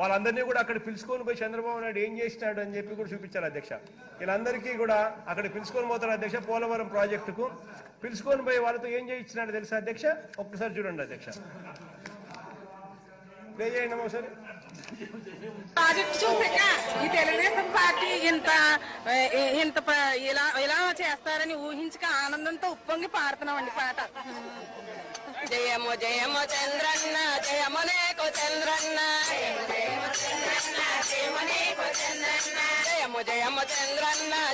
వాళ్ళందరినీ కూడా అక్కడ పిలుచుకొని పోయి చంద్రబాబు నాయుడు ఏం చేసినాడు అని చెప్పి కూడా చూపించారు అధ్యక్ష. వీళ్ళందరికీ కూడా అక్కడ పిలుచుకొని పోతారు అధ్యక్ష పోలవరం ప్రాజెక్టుకు. పిలుచుకొని పోయి వాళ్ళతో ఏం చేయించినాడు తెలుసా అధ్యక్ష? ఒక్కసారి చూడండి అధ్యక్ష. ప్లే చేయండి అమ్మా ఒకసారి ప్రాజెక్ట్ చూసాక ఈ తెలుగుదేశం పార్టీ ఇంత ఇంత ఇలా ఇలా చేస్తారని ఊహించక ఆనందంతో ఉప్పొంగి పాడుతున్నామండి పాట. జయము జయము చంద్రన్న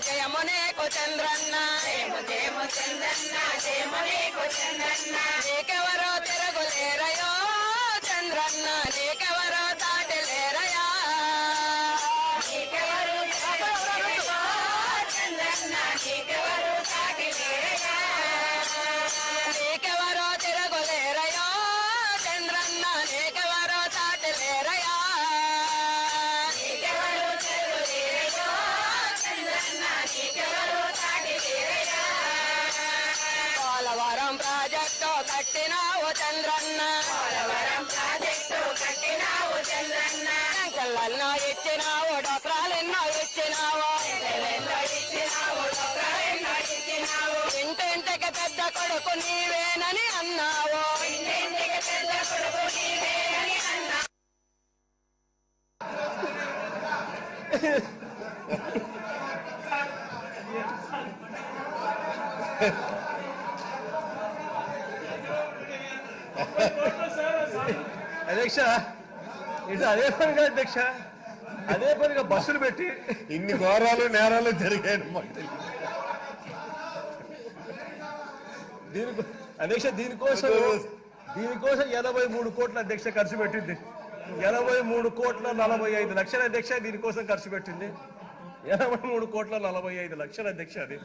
జయము నేకు చంద్రన్న జయము జయము చంద్రన్న జయము నేకు చంద్రన్న. ప్రాజెక్టు కట్టినావు చంద్రన్న. పోలవరం ప్రాజెక్టు కట్టినావు చంద్రన్న సంకలన్నో ఇచ్చినావు డోక్రాలెన్నో ఇచ్చినావు. ఇంటింటికి పెద్ద కొడుకు నీవేనని అన్నావు ఇంటింటికి పెద్ద కొడుకు నీవేనని అన్నావు. అధ్యక్ష ఇది అదే పనిగా అధ్యక్ష అదే పనిగా బస్సులు పెట్టి ఇన్ని ఘోరాలు నేరాలు జరిగాయి మాకు తెలియదు. దీనికి అధ్యక్ష దీనికోసం దీనికోసం ఎనభై మూడు కోట్ల అధ్యక్ష ఖర్చు పెట్టింది ఎనభై మూడు కోట్ల నలభై ఐదు లక్షల అధ్యక్ష దీనికోసం ఖర్చు పెట్టింది ఎనభై మూడు కోట్ల నలభై ఐదు లక్షల అధ్యక్ష అది.